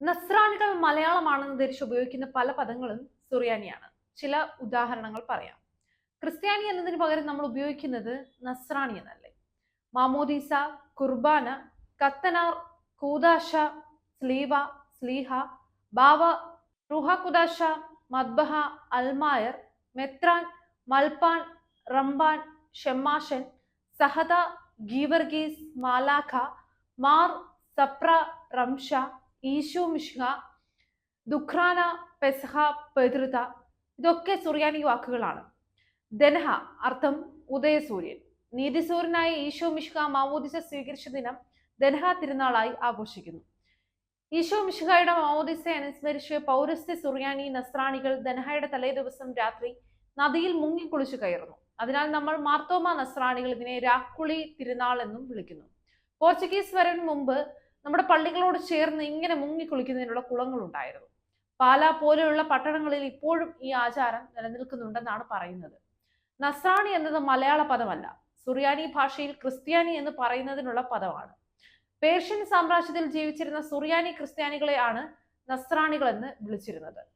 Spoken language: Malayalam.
നസ്രാണികൾ മലയാളമാണെന്ന് ധരിച്ച് ഉപയോഗിക്കുന്ന പല പദങ്ങളും സുറിയാനിയാണ്. ചില ഉദാഹരണങ്ങൾ പറയാം. ക്രിസ്ത്യാനി എന്നതിന് പകരം നമ്മൾ ഉപയോഗിക്കുന്നത് നസ്രാണി എന്നല്ലേ? മാമോദീസ കുർബാന കത്തനാർ കൂദാശ സ്ലീവ സ്ലീഹ ബാവ റുഹ കുദാശ മദ്ബഹ അൽമായർ മെത്രാൻ മൽപാൻ റംബാൻ ഷെമ്മാഷൻ സഹദ ഗീവർഗീസ് മാലാഖ മാർ സപ്ര റംഷ ഈശോ മിഷ്ഹ ദുഖ്രാന പെസഹ പെതൃത ഇതൊക്കെ സുറിയാനി വാക്കുകളാണ്. ദനഹ അർത്ഥം ഉദയസൂര്യൻ. നീതിസൂര്യനായ ഈശോ മിഷ്ഹ മാവോദിസ സ്വീകരിച്ച ദിനം ദനഹ തിരുനാളായി ആഘോഷിക്കുന്നു. ഈശോ മിഷ്ഹയുടെ മാവോദിസ അനുസ്മരിച്ച് പൗരസ്ത്യ സുറിയാനി നസ്രാണികൾ ദനഹയുടെ തലേ ദിവസം രാത്രി നദിയിൽ മുങ്ങിക്കുളിച്ചു കയറുന്നു. അതിനാൽ നമ്മൾ മാർത്തോമ നസ്രാണികൾ ഇതിനെ രാക്കുളി തിരുനാൾ എന്നും വിളിക്കുന്നു. പോർച്ചുഗീസ് വരൻ മുമ്പ് നമ്മുടെ പള്ളികളോട് ചേർന്ന് ഇങ്ങനെ മുങ്ങിക്കുളിക്കുന്നതിനുള്ള കുളിക്കുന്നതിനുള്ള ഉണ്ടായിരുന്നു പാല പോലെയുള്ള പട്ടണങ്ങളിൽ ഇപ്പോഴും ഈ ആചാരം നിലനിൽക്കുന്നുണ്ടെന്നാണ് പറയുന്നത്. നസ്രാണി എന്നത് മലയാള പദമല്ല. സുറിയാനി ഭാഷയിൽ ക്രിസ്ത്യാനി എന്ന് പറയുന്നതിനുള്ള പദമാണ്. പേർഷ്യൻ സാമ്രാജ്യത്തിൽ ജീവിച്ചിരുന്ന സുറിയാനി ക്രിസ്ത്യാനികളെ ആണ് നസ്രാണികൾ എന്ന് വിളിച്ചിരുന്നത്.